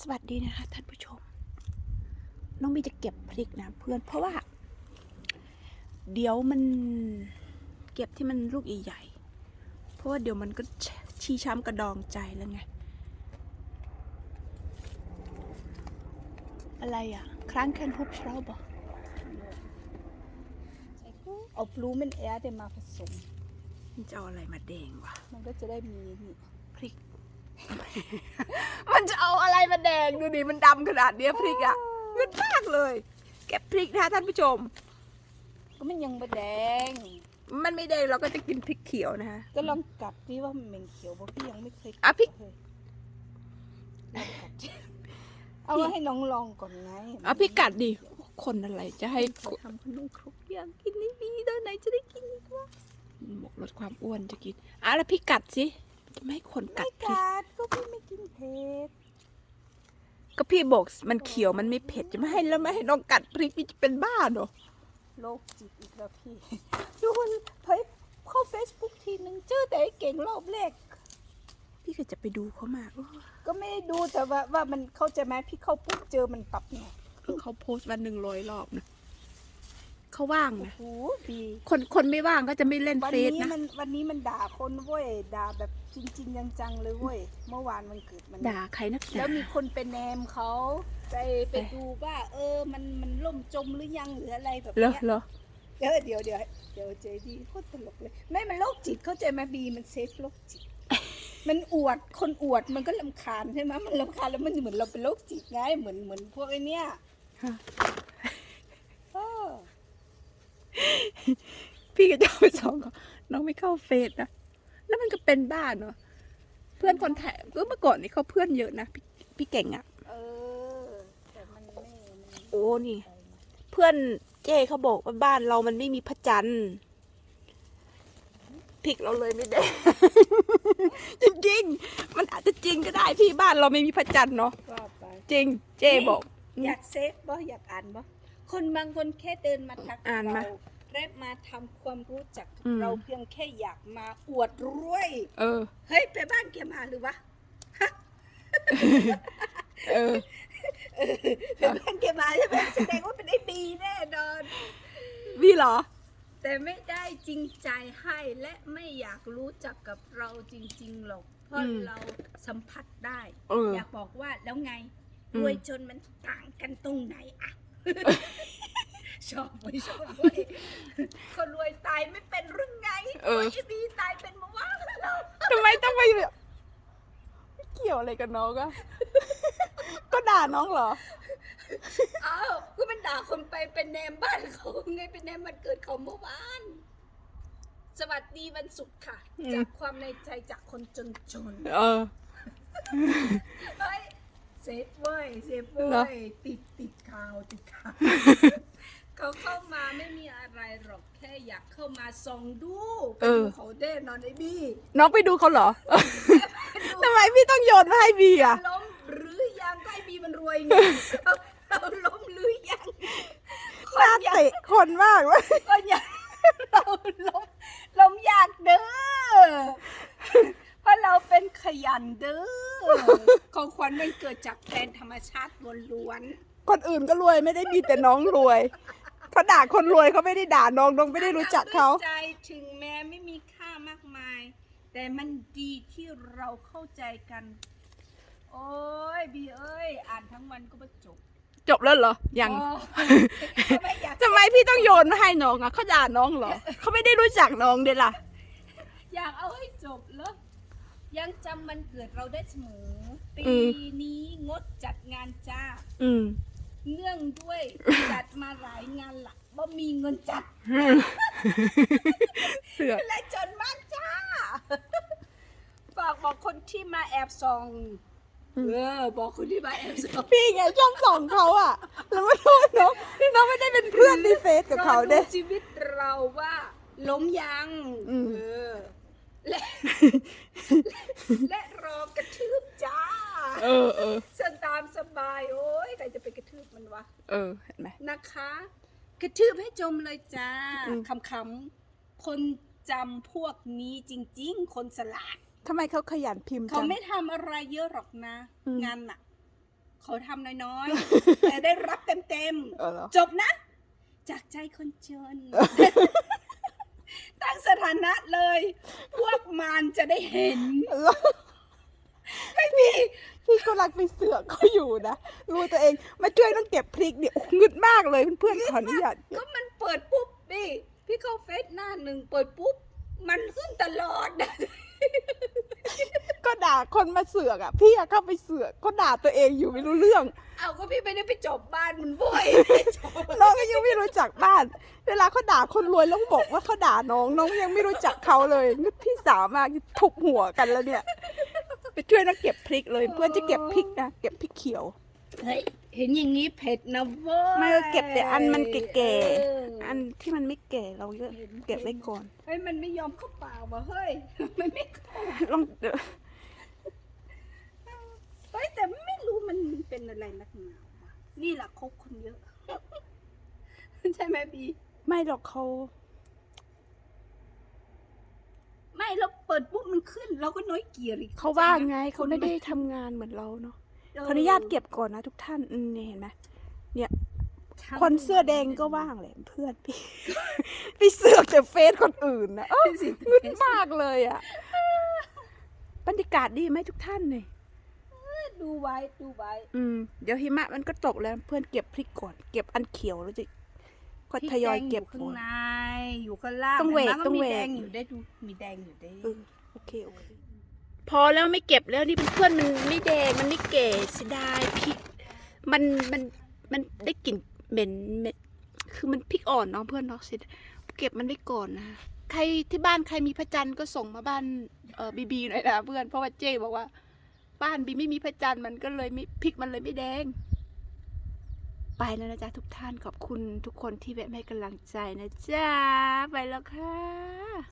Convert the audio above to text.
สวัสดีนะคะ ท่านผู้ชม น้องมีจะเก็บพริกนะเพื่อนเพราะว่า เดี๋ยวมันเก็บที่มันลูกใหญ่ๆเพราะว่าเดี๋ยวมันก็ชี้ช้ำกระดองใจแล้วไง อะไรอะ ครั้งแคนฮุบชราบอเอาบลูเมนแอร์ได้มาผสมมันจะเอาอะไรมาแดงวะ มันก็จะได้มีนี่พริก มันจะเอาอะไรมาแดงดูดิมันดำขนาดเนี้ยพริกอะเงินมากเลย เก็บพริกนะคะท่านผู้ชม ก็มันยังไม่แดง มันไม่แดงเราก็จะกินพริกเขียวนะคะก็ลองกัดดิว่ามันเป็นเขียวเพราะพี่ยังไม่เคยอะพริกเลยลองกัดเอาไว้ให้น้องลองก่อนไงเอาพี่กัดดิคนอะไรจะให้เขาทำขนมครกอยากกินนี่ดีตอนไหนจะได้กินอีกวะหมกลดความอ้วนจะกินอะแล้วพี่กัดสิจะ ไม่ให้คนกัไม่ดพริกกัดก็พี่ไม่กินเผ็ดก็พี่บอกมันเขียวมันไม่เผ็ดจะไม่ให้แล้วไม่ให้น้องกัดพริกพี่จะเป็นบ้าเหรอโรคจิตอีกแล้วพี่ดูมันเฮ้ยเข้าเฟซบุ๊กทีนึงเจอแต่ไอ้เก่งรอบแรกพี่ก็จะไปดูเขามาโอ้ก็ไม่ได้ดูแต่ว่าว่ามันเข้าใจไหมพี่เข้าปุ๊บเจอมันปรับไงเขาโพสต์วันหนึ่งร้อยรอบนะ เขาว่างโอ้นะโหพี่ คนคนไม่ว่างก็จะไม่เล่นวันเฟซนี้นะมันวันนี้มันด่าคนเว้ยด่าแบบจริง ๆ จังๆเลยเว้ยเมื่อวานมันเกิดมัน ด่าใครนักหแล้นาวมีคนไปแนมเขาไปไปดูว่า เออมันมันล่มจมหรือยังหรืออะไรแบบเหรอเนี้ยเหรอเดี๋ยวเดี๋ยวเดี๋ยวเดี๋ยวเจดีโคตรตลกเลย ไม่มันโรคจิตเข้าใจไหมบีมันเซฟโรคจิต มันอวดคนอวดมันก็ลำคาญใช่ไหมมันลำคาญแล้วมันเหมือนเราเป็นโรคจิตไงเหมือนเหมือนพวกไอ้เนี้ยฮะเออ พี่ก็จะเอาไปสองเขาน้องไม่เข้าเฟซนะแล้วมันก็เป็นบ้าเนาะเพื่อนคนไทยก็เมื่อก่อนนี่เขาเพื่อนเยอะนะพี่พี่เก่งอะเออแต่มันไม่มันโอ้นี่ เพื่อนเจ้เขาบอกว่าบ้านเรามันไม่มีพระจันทร์พริกเราเลยไม่ได้ จริงๆ มันอาจจะจริงก็ได้พี่บ้านเราไม่มีพระจันทร์เนาะว่าไปจริง เจ้บอก อยากเซฟบ่อยากอ่านบ่คนบางคนแค่เดินมาทักอ่านมา เราและมาทำความรู้จักกับอืม เราเพียงแค่อยากมาอวดรวย เออ เฮ้ย ไปบ้านแกมาหรือวะเออไปบ้านแกมาใช่ไหมแสดงว่าเป็นไอ้บีแน่นอนพี่เหรอ แต่ไม่ได้จริงใจให้และไม่อยากรู้จักกับเราจริงๆหรอกเพราะอืม เราสัมผัสได้ เออ อยากบอกว่าแล้วไงอืม รวยจนมันต่างกันตรงไหนอะ ชอบไว้ยชอบไว้ยคนรวยตายไม่เป็นหรือไงเออไอ้บีตายเป็นมาว่าเราทำไมต้องไปแบบไม่เกี่ยวอะไรกับน้องอะก็ด่าน้องเหรอ อ้าวก็มันด่าคนไปเป็นแนมบ้านเขาไงเป็นแนมวันเกิดเขาเมื่อวานสวัสดีวันศุกร์ค่ะอืม จากความในใจจากคนจนจนเออ ๆเฮ้ยเซฟเว้ยเซฟเว้เหรอ ยติดติดข่าวติดข่าว เขาเข้ามาไม่มีอะไรหรอกแค่อยากเข้ามาส่องดูไปดูเขาแน่นอนไอ้บี้น้องไปดูเขาเหรอ ทำไมพี่ต้องโยนมาให้บีอะล้มหรือยังก็ไอ้บีมันรวยไงเราเราล้มหรือยังคหน้านอยากเตะคนมากเลยคนอยากเราล้มล้มอยากเด้อเพราะเราเป็นขยันเด้อของขวัญมันเกิดจากแฟนธรรมชาติล้วนคนอื่นก็รวยไม่ได้มีแต่น้องรวย เขาด่าคนรวยเขาไม่ได้ด่าน้องน้องไม่ได้ๆรู้จักเขาด้วยใจถึงแม้ไม่มีค่ามากมาย แต่มันดีที่เราเข้าใจกัน โอ้ยบีเอ้ย อ่านทั้งวันก็ไม่จบจบแล้วเหรอยังโอ้ทำไมอยากทำไมพี่ต้องโยนมาให้น้องอะเขาด่าน้องเหรอเขาไม่ได้รู้จักน้องเด้ล่ะ อยากเอาให้จบแล้วยังจำมันเกิดเราได้เสมอ ปีอืม นี้งดจัดงานจ้า อืม เนื่องด้วยจัดมาหลายงานหลักบ่มีเงินจัด เสือกและจนมากจ้า ฝากบอกคนที่มาแอบส่อง เออ บอกคนที่มาแอบส่องพี่ไงช่องสองเขาอะแล้วไม่รู้ว่าน้องน้องไม่ได้เป็นเพื่อนในเฟซกับเขาเด้รอชีวิตเราว่า ล้มยังอืมเออและและรอกระทืบจ้า เออเออส่วนตามสบายโอ้ยใครจะไปกระทืบมันวะเออเห็นไหมนะคะ กระทืบให้จมเลยจ้าอืมคำๆคนจำพวกนี้จริง ๆ คนสลาดทำไมเขาขยันพิมพ์เขาจัง ไม่ทำอะไรเยอะหรอกนะ อืม งานหนักเขาทำน้อยๆ แต่ได้รับเต็มเออเหรอ ๆ จบนะ จากใจคนจน ตั้งสถานะเลย พวกมันจะได้เห็น ไม่มีพี่ก็รักไปเสือกเขาอยู่นะรู้ตัวเองมาช่วยต้องเก็บพริกเนี่ยโอ้งึดมากเลยเพื่อนๆขออนุญาตก็มันเปิดปุ๊บนี่พี่เข้าเฟซหน้าหนึ่งเปิดปุ๊บ มันขึ้นตลอด ก็ด่าคนมาเสือกอะ พี่อะเข้าไปเสือกก็ด่าตัวเองอยู่ไม่รู้เรื่อง เอาก็พี่ไม่ได้ไปจบบ้านมันบ่อยน้องก็ยังไม่รู้จักบ้าน เวลาเขาด่าคนรวยแล้วบอกว่าเขาด่าน้องน้องยังไม่รู้จักเขาเลยนึกพี่สาวมากทุบหัวกันแล้วเนี่ย ไปช่วยนักเก็บพริกเลยเพื่อนจะเก็บพริกนะเก็บพริกเขียว เฮ้ยเห็นอย่างนี้เผ็ดนะเว้ยไม่ก็เก็บแต่อันมันแก่เอออันที่มันไม่แก่เราก็เก็บไว้ก่อนเฮ้ยมันไม่ยอมเข้าปากว่ะเฮ้ยมันไม่เข้าลองเดี๋ยวเฮ้ยแต่ไม่รู้มันเป็นอะไรนักหนาวะนี่แหละคบคนเยอะ ใช่ไหมบีไม่หรอกเขา ไม่เราเปิดปุ๊บมันขึ้น เราก็น้อยเกียร์อีกเขาว่างไงเขาไม่ได้ทำงานเหมือนเราเนาะขออนุญาตเก็บก่อนนะทุกท่านอืมเนี่ยเห็นไหมเนี่ย คนเสื้อแดงก็ว่างเลยเพื่อนพี่พี่เสือกแต่เฟซคนอื่นนะเอ้าสิงึดมากเลยอะบรรยากาศดีไหมทุกท่านเนี่ยดูไว้ดูไว้ อืม เดี๋ยวหิมะมันก็ตกแล้วเพื่อนเก็บพริกก่อน เก็บอันเขียวแล้วจะ ก็ทยอยเก็บพริแดงอยู่ก่ข้าองนในอยู่ข้างล่างต้องเวกห็นไหมต้องเวกมีแดงอยู่ได้ดูมีแดงอยู่ได้เออโอเคโอเค พอแล้วไม่เก็บแล้วนี่เพื่อนๆมันไม่แดงมันไม่เก๋เสียดายพริก มันมันมันได้กลิ่นเหม็นเหม็นคือมันพริกอ่อนเนาะเพื่อนเนาะเสียดายเก็บมันไว้ก่อนนะใครที่บ้านใครมีพระจันทร์ก็ส่งมาบ้านเออบีบีหน่อยนะเพื่อนเพราะว่าเจ๊บอกว่า บ้านบีไม่มีพระจันทร์มันก็เลยไม่พริกมันเลยไม่แดง ไปแล้วนะจ๊ะทุกท่านขอบคุณทุกคนที่แวะให้กำลังใจนะจ๊ะ ไปแล้วค่ะ